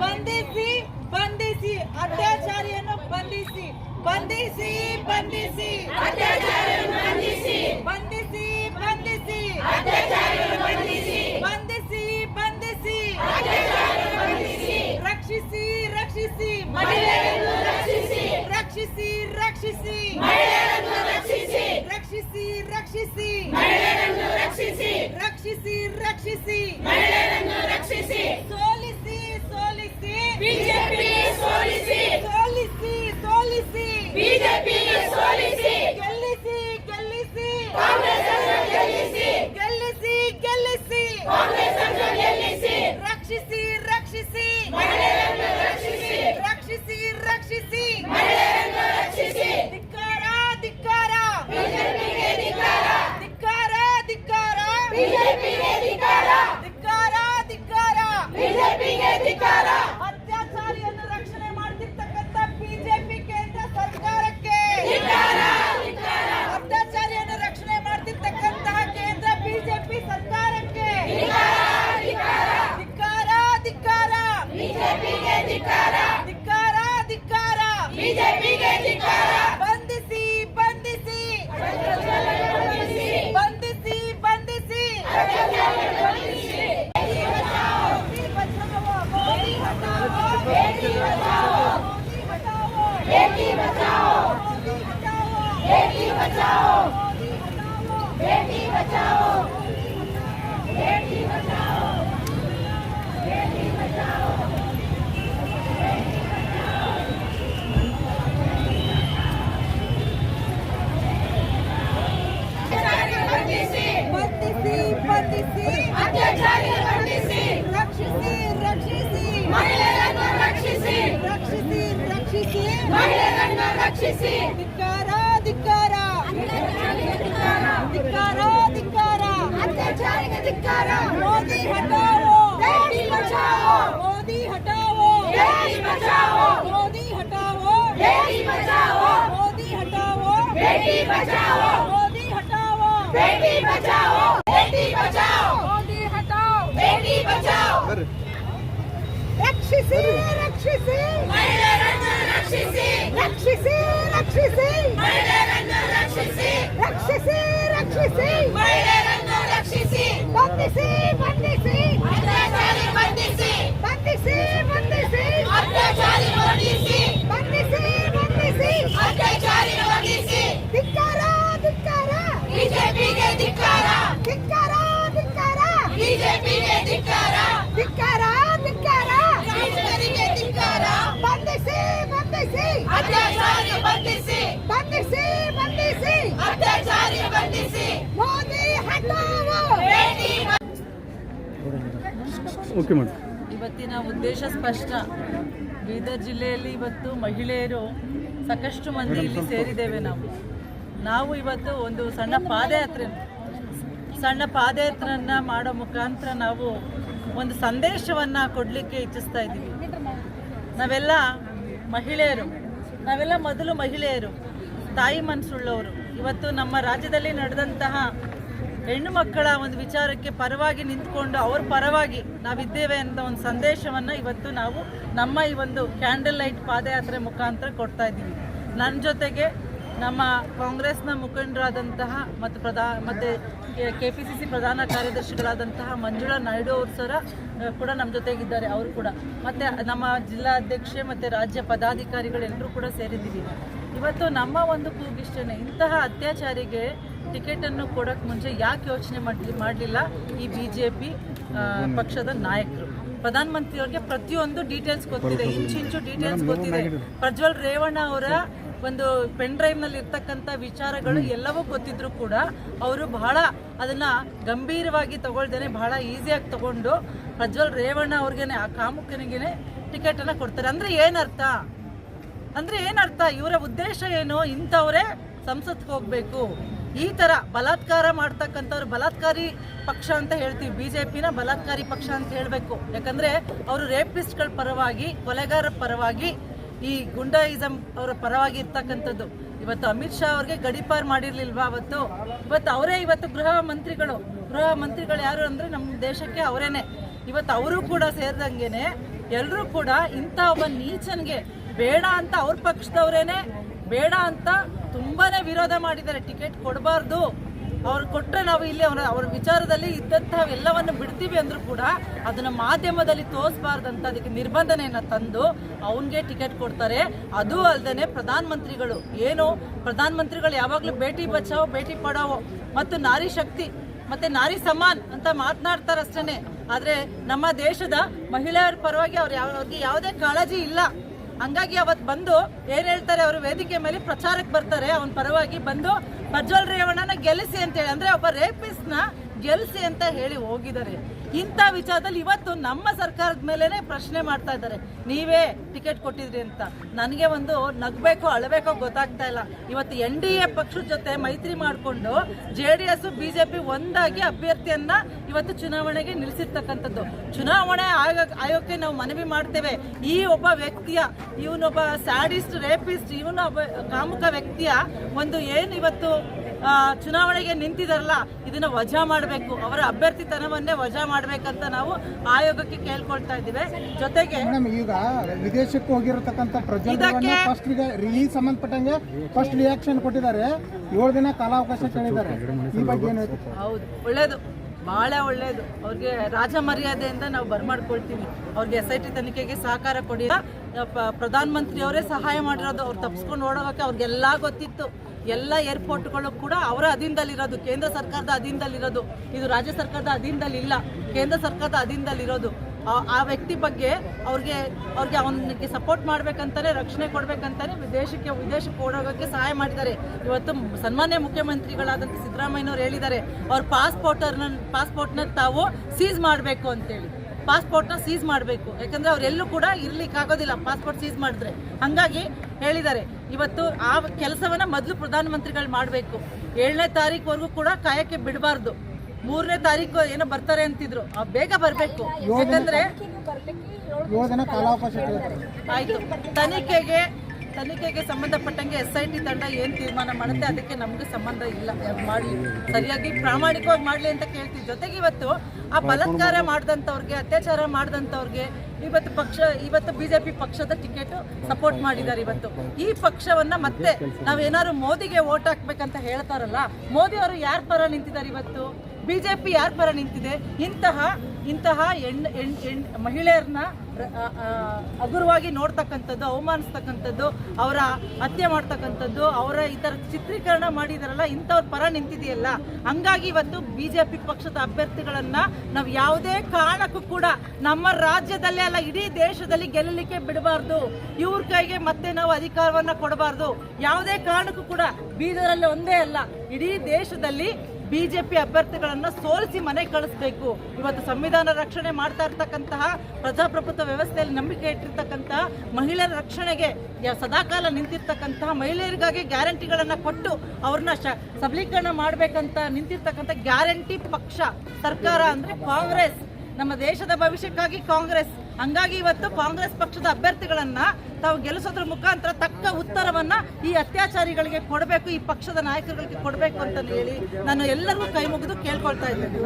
ಬಂಧಿಸಿ ಬಂಧಿಸಿ ಅತ್ಯಾಚಾರಿಯನ್ನು ಬಂಧಿಸಿ ಬಂಧಿಸಿ ಬಂಧಿಸಿ. ಬಂಧಿಸಿ Gracie. My ಮಹಿಳೆಯರನ್ನು ರಕ್ಷಿಸಿ ಧಿಕ್ಕಾರ ಧಿಕ್ಕಾರ ಧಿಕ್ಕಾರ ಧಿಕ್ಕಾರ ಅತ್ಯಾಚಾರಿಗೆ ಧಿಕ್ಕಾರ ಮೋದಿ ಹಟಾವೋ ಬೇಟಿ ಬಚಾವೋ ಮೋದಿ ಹಟಾವೋ ಬೇಟಿ ಬಚಾವೋ ಮೋದಿ ಹಟಾವೋ ಬೇಟಿ ಬಚಾವೋ ಮೋದಿ ಹಟಾವೋ ಬೇಟಿ ಬಚಾವೋ ಮೋದಿ ಹಟಾವೋ ಬೇಟಿ ಬಚಾವೋ ಬೇಟಿ ಬಚಾವೋ ಮೋದಿ ಹಟಾವ್ ಬೇಟಿ ಬಚಾವೋ ರಕ್ಷಿಸಿ ರಕ್ಷಿಸಿ ಮಹಿಳೆಯರನ್ನು ರಕ್ಷಿಸಿ ರಕ್ಷಿಸಿ ರಕ್ಷಿಸಿ ಮಹಿಳೆಯರನ್ನು ರಕ್ಷಿಸಿ ರಕ್ಷಿಸಿ ರಕ್ಷಿಸಿ ಮಹಿಳೆಯರನ್ನು ರಕ್ಷಿಸಿ ಬಂಧಿಸಿ ಬಂಧಿಸಿ ಅತ್ಯಾಚಾರಿ ಬಂಧಿಸಿ ಬಂಧಿಸಿ ಬಂಧಿಸಿ ಅತ್ಯಾಚಾರಿ ಬಂಧಿಸಿ ಬಂಧಿಸಿ ಬಂಧಿಸಿ ಅತ್ಯಾಚಾರಿ ಬಂಧಿಸಿ ಧಿಕ್ಕಾರ ಧಿಕ್ಕಾರ ಬಿಜೆಪಿಗೆ ಧಿಕ್ಕಾರ ಧಿಕ್ಕಾರ ಧಿಕ್ಕಾರ ಬಿಜೆಪಿಗೆ ಧಿಕ್ಕಾರ ಧಿಕ್ಕಾರ ಧಿಕ್ಕಾರ ರೈತರಿಗೆ ಧಿಕ್ಕಾರ ಬಂಧಿಸಿ ಬಂಧಿಸಿ ಅತ್ಯಾಚಾರಿ ಬಂಧಿಸಿ ಬಂಧಿಸಿ ಬಂಧಿಸಿ ಅತ್ಯಾಚಾರಿ ಬಂಧಿಸಿ ಮೋದಿ ಹಟಾವೋ ಬೇಟಿ ಓಕೆ ಮೇಡಮ್. ಇವತ್ತಿನ ಉದ್ದೇಶ ಸ್ಪಷ್ಟ. ಬೀದರ್ ಜಿಲ್ಲೆಯಲ್ಲಿ ಇವತ್ತು ಮಹಿಳೆಯರು ಸಾಕಷ್ಟು ಮಂದಿ ಇಲ್ಲಿ ಸೇರಿದ್ದೇವೆ ನಾವು. ನಾವು ಇವತ್ತು ಒಂದು ಸಣ್ಣ ಪಾದಯಾತ್ರೆ ಸಣ್ಣ ಪಾದಯಾತ್ರೆಯನ್ನ ಮಾಡೋ ಮುಖಾಂತರ ನಾವು ಒಂದು ಸಂದೇಶವನ್ನು ಕೊಡಲಿಕ್ಕೆ ಇಚ್ಛಿಸ್ತಾ ಇದ್ದೀವಿ. ನಾವೆಲ್ಲ ಮಹಿಳೆಯರು ನಾವೆಲ್ಲ ಮೊದಲು ಮಹಿಳೆಯರು ತಾಯಿ ಮನಸ್ಸುಳ್ಳವರು ಇವತ್ತು ನಮ್ಮ ರಾಜ್ಯದಲ್ಲಿ ನಡೆದಂತಹ ಹೆಣ್ಣು ಮಕ್ಕಳ ಒಂದು ವಿಚಾರಕ್ಕೆ ಪರವಾಗಿ ನಿಂತ್ಕೊಂಡು ಅವ್ರ ಪರವಾಗಿ ನಾವಿದ್ದೇವೆ ಅಂತ ಒಂದು ಸಂದೇಶವನ್ನು ಇವತ್ತು ನಾವು ನಮ್ಮ ಈ ಒಂದು ಕ್ಯಾಂಡಲ್ ಲೈಟ್ ಪಾದಯಾತ್ರೆ ಮುಖಾಂತರ ಕೊಡ್ತಾ ಇದ್ದೀವಿ. ನನ್ನ ಜೊತೆಗೆ ನಮ್ಮ ಕಾಂಗ್ರೆಸ್ನ ಮುಖಂಡರಾದಂತಹ ಮತ್ತು ಪ್ರಧಾ ಮತ್ತು ಕೆ ಪಿ ಸಿ ಸಿ ಪ್ರಧಾನ ಕಾರ್ಯದರ್ಶಿಗಳಾದಂತಹ ಮಂಜುಳಾ ನಾಯ್ಡು ಅವರು ಸರ ಕೂಡ ನಮ್ಮ ಜೊತೆಗಿದ್ದಾರೆ, ಅವರು ಕೂಡ. ಮತ್ತು ನಮ್ಮ ಜಿಲ್ಲಾಧ್ಯಕ್ಷೆ ಮತ್ತು ರಾಜ್ಯ ಪದಾಧಿಕಾರಿಗಳೆಲ್ಲರೂ ಕೂಡ ಸೇರಿದ್ದೀವಿ. ಇವತ್ತು ನಮ್ಮ ಒಂದು ಕೂಗಿಷ್ಟೇ ಇಂತಹ ಅತ್ಯಾಚಾರಿಗೆ ಟಿಕೆಟನ್ನು ಕೊಡೋಕ್ಕೆ ಮುಂಚೆ ಯಾಕೆ ಯೋಚನೆ ಮಾಡಿ ಮಾಡಲಿಲ್ಲ ಈ ಬಿ ಜೆ ಪಿ ಪಕ್ಷದ ನಾಯಕರು? ಪ್ರಧಾನಮಂತ್ರಿಯವ್ರಿಗೆ ಪ್ರತಿಯೊಂದು ಡೀಟೇಲ್ಸ್ ಗೊತ್ತಿದೆ. ಇಂಚಿಂಚು ಡೀಟೇಲ್ಸ್ ಗೊತ್ತಿದೆ. ಪ್ರಜ್ವಲ್ ರೇವಣ್ಣ ಅವರ ಒಂದು ಪೆನ್ ಡ್ರೈವ್ನಲ್ಲಿ ಇರ್ತಕ್ಕಂಥ ವಿಚಾರಗಳು ಎಲ್ಲವೂ ಗೊತ್ತಿದ್ರು ಕೂಡ ಅವರು ಬಹಳ ಅದನ್ನ ಗಂಭೀರವಾಗಿ ತಗೊಳ್ದೇನೆ ಬಹಳ ಈಸಿಯಾಗಿ ತಗೊಂಡು ಪ್ರಜ್ವಲ್ ರೇವಣ್ಣ ಅವ್ರಿಗೇನೆ ಆ ಕಾಮುಕನಿಗೇನೆ ಟಿಕೆಟ್ ಅನ್ನ ಕೊಡ್ತಾರೆ. ಅಂದ್ರೆ ಏನರ್ಥ? ಅಂದ್ರೆ ಏನರ್ಥ? ಇವರ ಉದ್ದೇಶ ಏನು? ಇಂಥವ್ರೆ ಸಂಸತ್ಗೆ ಹೋಗಬೇಕು. ಈ ತರ ಬಲಾತ್ಕಾರ ಮಾಡ್ತಕ್ಕಂಥವ್ರು ಬಲಾತ್ಕಾರಿ ಪಕ್ಷ ಅಂತ ಹೇಳ್ತೀವಿ. ಬಿ ಜೆ ಪಿನ ಬಲಾತ್ಕಾರಿ ಪಕ್ಷ ಅಂತ ಹೇಳಬೇಕು. ಯಾಕಂದ್ರೆ ಅವರು ರೇಪಿಸ್ಟ್ಗಳ ಪರವಾಗಿ, ಕೊಲೆಗಾರರ ಪರವಾಗಿ, ಈ ಗುಂಡಾಯಿಸಂ ಅವರ ಪರವಾಗಿ ಇರ್ತಕ್ಕಂಥದ್ದು. ಇವತ್ತು ಅಮಿತ್ ಶಾ ಅವ್ರಿಗೆ ಗಡಿಪಾರ್ ಮಾಡಿರ್ಲಿಲ್ವಾ ಅವತ್ತು? ಇವತ್ತು ಅವರೇ ಇವತ್ತು ಗೃಹ ಮಂತ್ರಿಗಳು. ಗೃಹ ಮಂತ್ರಿಗಳು ಯಾರು ಅಂದ್ರೆ ನಮ್ಮ ದೇಶಕ್ಕೆ ಅವರೇನೆ. ಇವತ್ತು ಅವರು ಕೂಡ ಸೇರಿದಂಗೆನೆ ಎಲ್ಲರೂ ಕೂಡ ಇಂಥ ಒಬ್ಬ ನೀಚನ್ಗೆ ಬೇಡ ಅಂತ ಅವ್ರ ಪಕ್ಷದವರೇನೆ ಬೇಡ ಅಂತ ತುಂಬಾನೇ ವಿರೋಧ ಮಾಡಿದ್ದಾರೆ. ಟಿಕೆಟ್ ಕೊಡಬಾರ್ದು. ಅವ್ರು ಕೊಟ್ಟರೆ ನಾವು ಇಲ್ಲಿ ಅವರ ಅವ್ರ ವಿಚಾರದಲ್ಲಿ ಇದ್ದಂತಹ ಎಲ್ಲವನ್ನು ಬಿಡ್ತೀವಿ ಅಂದ್ರೂ ಕೂಡ ಅದನ್ನ ಮಾಧ್ಯಮದಲ್ಲಿ ತೋರಿಸಬಾರ್ದಂತ ಅದಕ್ಕೆ ನಿರ್ಬಂಧನೆಯನ್ನ ತಂದು ಅವನ್ಗೆ ಟಿಕೆಟ್ ಕೊಡ್ತಾರೆ. ಅದು ಅಲ್ಲದೆ ಪ್ರಧಾನ ಮಂತ್ರಿಗಳು ಏನು? ಪ್ರಧಾನ ಮಂತ್ರಿಗಳು ಯಾವಾಗಲೂ ಭೇಟಿ ಬಚಾವೋ ಭೇಟಿ ಪಡಾವೋ, ಮತ್ತು ನಾರಿ ಶಕ್ತಿ, ಮತ್ತೆ ನಾರಿ ಸಮಾನ್ ಅಂತ ಮಾತನಾಡ್ತಾರೆ ಆದರೆ ನಮ್ಮ ದೇಶದ ಮಹಿಳೆಯರ ಪರವಾಗಿ ಅವ್ರು ಯಾವ ಯಾವುದೇ ಕಾಳಜಿ ಇಲ್ಲ. ಹಂಗಾಗಿ ಅವತ್ತು ಬಂದು ಏನ್ ಹೇಳ್ತಾರೆ ಅವರು, ವೇದಿಕೆ ಮೇಲೆ ಪ್ರಚಾರಕ್ಕೆ ಬರ್ತಾರೆ, ಅವನ ಪರವಾಗಿ ಬಂದು ಪ್ರಜ್ವಲ್ ರೇವಣ್ಣನ ಗೆಲ್ಲಿಸಿ ಅಂತ ಹೇಳಿ ಅಂದ್ರೆ ಒಬ್ಬ ರೇಪಿಸ್ಟ್ ನ ಗೆಲ್ಲಿಸಿ ಅಂತ ಹೇಳಿ ಹೋಗಿದ್ದಾರೆ. ಇಂಥ ವಿಚಾರದಲ್ಲಿ ಇವತ್ತು ನಮ್ಮ ಸರ್ಕಾರದ ಮೇಲೇನೆ ಪ್ರಶ್ನೆ ಮಾಡ್ತಾ ಇದ್ದಾರೆ. ನೀವೇ ಟಿಕೆಟ್ ಕೊಟ್ಟಿದ್ರಿ ಅಂತ. ನನಗೆ ಒಂದು ನಗಬೇಕೋ ಅಳಬೇಕೋ ಗೊತ್ತಾಗ್ತಾ ಇಲ್ಲ. ಇವತ್ತು ಎನ್ ಡಿ ಎ ಪಕ್ಷದ ಜೊತೆ ಮೈತ್ರಿ ಮಾಡಿಕೊಂಡು ಜೆ ಡಿ ಎಸ್ ಬಿಜೆಪಿ ಒಂದಾಗಿ ಅಭ್ಯರ್ಥಿಯನ್ನ ಇವತ್ತು ಚುನಾವಣೆಗೆ ನಿಲ್ಲಿಸಿರ್ತಕ್ಕಂಥದ್ದು. ಚುನಾವಣೆ ಆಯೋಗ, ಆಯೋಗಕ್ಕೆ ನಾವು ಮನವಿ ಮಾಡ್ತೇವೆ. ಈ ಒಬ್ಬ ವ್ಯಕ್ತಿಯ, ಇವನೊಬ್ಬ ಸ್ಯಾಡಿಸ್ಟ್, ರೇಪಿಸ್ಟ್, ಇವನೊಬ್ಬ ಕಾಮುಕ ವ್ಯಕ್ತಿಯ ಒಂದು ಏನು ಇವತ್ತು ಚುನಾವಣೆಗೆ ನಿಂತಿದಾರಲ್ಲ ಇದನ್ನ ವಜಾ ಮಾಡಬೇಕು. ಅವರ ಅಭ್ಯರ್ಥಿತನವನ್ನೇ ವಜಾ ಮಾಡಬೇಕಂತ ನಾವು ಆಯೋಗಕ್ಕೆ ಕೇಳ್ಕೊಳ್ತಾ ಇದ್ದೀವಿ. ಜೊತೆಗೆ ಈಗ ವಿದೇಶಕ್ಕೆ ಹೋಗಿರತಕ್ಕಂತ ರಿಲೀಸ್ ಸಂಬಂಧಪಟ್ಟಂಗೆ ಫಸ್ಟ್ ರಿಯಾಕ್ಷನ್ ಕೊಟ್ಟಿದ್ದಾರೆ. ಏಳು ದಿನ ಕಾಲಾವಕಾಶ ಕೇಳಿದ್ದಾರೆ. ಈ ಬಗ್ಗೆ ಹೌದು. ಒಳ್ಳೇದು. ಬಹಳ ಒಳ್ಳೇದು. ಅವ್ರಿಗೆ ರಾಜ ಮರ್ಯಾದೆಯಿಂದ ನಾವು ಬರ್ಮಾಡ್ಕೊಳ್ತೀವಿ. ಅವ್ರಿಗೆ ಎಸ್ ಐ ಟಿ ತನಿಖೆಗೆ ಸಹಕಾರ ಕೊಡಿ. ಪ- ಪ್ರಧಾನ ಮಂತ್ರಿ ಅವರೇ ಸಹಾಯ ಮಾಡಿರೋದು ಅವ್ರು ತಪ್ಸ್ಕೊಂಡು ಓಡೋಗಕ್ಕೆ ಅವ್ರಿಗೆಲ್ಲ ಗೊತ್ತಿತ್ತು. ಎಲ್ಲ ಏರ್ಪೋರ್ಟ್ಗಳು ಕೂಡ ಅವರ ಅಧೀನದಲ್ಲಿರೋದು, ಕೇಂದ್ರ ಸರ್ಕಾರದ ಅಧೀನದಲ್ಲಿರೋದು. ಇದು ರಾಜ್ಯ ಸರ್ಕಾರದ ಅಧೀನದಲ್ಲಿ ಇಲ್ಲ ಕೇಂದ್ರ ಸರ್ಕಾರದ ಅಧೀನದಲ್ಲಿರೋದು. ಆ- ವ್ಯಕ್ತಿ ಬಗ್ಗೆ ಅವ್ರಿಗೆ ಅವ್ರಿಗೆ ಅವನಿಗೆ ಸಪೋರ್ಟ್ ಮಾಡ್ಬೇಕಂತಾನೆ, ರಕ್ಷಣೆ ಕೊಡ್ಬೇಕಂತಾನೆ ವಿದೇಶಕ್ಕೆ ವಿದೇಶಕ್ಕೆ ಓಡೋಗಕ್ಕೆ ಸಹಾಯ ಮಾಡಿದ್ದಾರೆ. ಇವತ್ತು ಸನ್ಮಾನ್ಯ ಮುಖ್ಯಮಂತ್ರಿಗಳಾದಂಥ ಸಿದ್ದರಾಮಯ್ಯನವ್ರು ಹೇಳಿದ್ದಾರೆ, ಅವ್ರ ಪಾಸ್ಪೋರ್ಟರ್ನ ಪಾಸ್ಪೋರ್ಟ್ನ ತಾವು ಸೀಸ್ ಮಾಡಬೇಕು ಅಂತೇಳಿ. ಪಾಸ್ಪೋರ್ಟ್ನ ಸೀಸ್ ಮಾಡಬೇಕು. ಯಾಕಂದರೆ ಅವರೆಲ್ಲೂ ಕೂಡ ಇರ್ಲಿಕ್ಕೆ ಆಗೋದಿಲ್ಲ. ಪಾಸ್ಪೋರ್ಟ್ ಸೀಸ್ ಮಾಡಿದ್ರೆ. ಹಾಗಾಗಿ ಹೇಳಿದ್ದಾರೆ. ಇವತ್ತು ಆ ಕೆಲಸವನ್ನು ಮೊದಲು ಪ್ರಧಾನಮಂತ್ರಿಗಳು ಮಾಡಬೇಕು. ಏಳನೇ ತಾರೀಕುವರೆಗೂ ಕೂಡ ಕಾಯಕ್ಕೆ ಬಿಡಬಾರ್ದು. ಮೂರನೇ ತಾರೀಕು ಏನೋ ಬರ್ತಾರೆ ಅಂತಿದ್ರು. ಆ ಬೇಗ ಬರಬೇಕು. ಯಾಕಂದ್ರೆ ಆಯ್ತು. ತನಿಖೆಗೆ ತನಿಖೆಗೆ ಸಂಬಂಧಪಟ್ಟಂಗೆ ಎಸ್ ಐ ಟಿ ತಂಡ ಏನ್ ತೀರ್ಮಾನ ಮಾಡುತ್ತೆ ಅದಕ್ಕೆ ನಮ್ಗೆ ಸಂಬಂಧ ಇಲ್ಲ. ಮಾಡಲಿ. ಸರಿಯಾಗಿ ಪ್ರಾಮಾಣಿಕವಾಗಿ ಮಾಡಲಿ ಅಂತ ಕೇಳ್ತೀವಿ. ಜೊತೆಗೆ ಇವತ್ತು ಆ ಬಲತ್ಕಾರ ಮಾಡಿದಂಥವ್ರಿಗೆ, ಅತ್ಯಾಚಾರ ಮಾಡಿದಂಥವ್ರಿಗೆ ಇವತ್ತು ಪಕ್ಷ, ಇವತ್ತು ಬಿಜೆಪಿ ಪಕ್ಷದ ಟಿಕೆಟ್ ಸಪೋರ್ಟ್ ಮಾಡಿದ್ದಾರೆ ಇವತ್ತು. ಈ ಪಕ್ಷವನ್ನ ಮತ್ತೆ ನಾವೇನಾದ್ರು ಮೋದಿಗೆ ಓಟ್ ಹಾಕ್ಬೇಕಂತ ಹೇಳ್ತಾರಲ್ಲ, ಮೋದಿ ಅವರು ಯಾರ ಪರ ನಿಂತಿದ್ದಾರೆ ಇವತ್ತು? ಬಿಜೆಪಿ ಯಾರ ಪರ ನಿಂತಿದೆ? ಇಂತಹ ಇಂತಹ ಹೆಣ್ ಮಹಿಳೆಯರನ್ನ ಹಗುರವಾಗಿ ನೋಡ್ತಕ್ಕಂಥದ್ದು, ಅವಮಾನಿಸ್ತಕ್ಕಂಥದ್ದು, ಅವರ ಹತ್ಯೆ ಮಾಡ್ತಕ್ಕಂಥದ್ದು, ಅವರ ಈ ಥರ ಚಿತ್ರೀಕರಣ ಮಾಡಿದಾರಲ್ಲ, ಇಂಥವ್ರ ಪರ ನಿಂತಿದೆಯಲ್ಲ. ಹಂಗಾಗಿ ಇವತ್ತು ಬಿ ಜೆ ಪಿ ಪಕ್ಷದ ಅಭ್ಯರ್ಥಿಗಳನ್ನ ನಾವು ಯಾವುದೇ ಕಾರಣಕ್ಕೂ ಕೂಡ ನಮ್ಮ ರಾಜ್ಯದಲ್ಲೇ ಅಲ್ಲ, ಇಡೀ ದೇಶದಲ್ಲಿ ಗೆಲ್ಲಲಿಕ್ಕೆ ಬಿಡಬಾರ್ದು. ಇವ್ರ ಕೈಗೆ ಮತ್ತೆ ನಾವು ಅಧಿಕಾರವನ್ನ ಕೊಡಬಾರ್ದು. ಯಾವುದೇ ಕಾರಣಕ್ಕೂ ಕೂಡ ಬೀದರಲ್ಲಿ ಒಂದೇ ಅಲ್ಲ, ಇಡೀ ದೇಶದಲ್ಲಿ ಬಿಜೆಪಿ ಅಭ್ಯರ್ಥಿಗಳನ್ನ ಸೋಲಿಸಿ ಮನೆ ಕಳಿಸ್ಬೇಕು. ಇವತ್ತು ಸಂವಿಧಾನ ರಕ್ಷಣೆ ಮಾಡ್ತಾ ಇರ್ತಕ್ಕಂತಹ ಪ್ರಜಾಪ್ರಭುತ್ವ ವ್ಯವಸ್ಥೆಯಲ್ಲಿ ನಂಬಿಕೆ ಇಟ್ಟಿರ್ತಕ್ಕಂಥ ಮಹಿಳೆಯರ ರಕ್ಷಣೆಗೆ ಸದಾಕಾಲ ನಿಂತಿರ್ತಕ್ಕಂತಹ ಮಹಿಳೆಯರಿಗಾಗಿ ಗ್ಯಾರಂಟಿಗಳನ್ನ ಕೊಟ್ಟು ಅವ್ರನ್ನ ಶ- ಸಬಲೀಕರಣ ಮಾಡಬೇಕಂತ ನಿಂತಿರ್ತಕ್ಕಂಥ ಗ್ಯಾರಂಟಿ ಪಕ್ಷ ಸರ್ಕಾರ ಅಂದ್ರೆ ಕಾಂಗ್ರೆಸ್. ನಮ್ಮ ದೇಶದ ಭವಿಷ್ಯಕ್ಕಾಗಿ ಕಾಂಗ್ರೆಸ್. ಹಂಗಾಗಿ ಇವತ್ತು ಕಾಂಗ್ರೆಸ್ ಪಕ್ಷದ ಅಭ್ಯರ್ಥಿಗಳನ್ನ ತಾವು ಗೆಲ್ಲಿಸೋದ್ರ ಮುಖಾಂತರ ತಕ್ಕ ಉತ್ತರವನ್ನ ಈ ಅತ್ಯಾಚಾರಿಗಳಿಗೆ ಕೊಡಬೇಕು, ಈ ಪಕ್ಷದ ನಾಯಕರುಗಳಿಗೆ ಕೊಡಬೇಕು ಅಂತ ಹೇಳಿ ನಾನು ಎಲ್ಲರಿಗೂ ಕೈ ಮುಗಿದು ಕೇಳ್ಕೊಳ್ತಾ ಇದ್ದೇನೆ.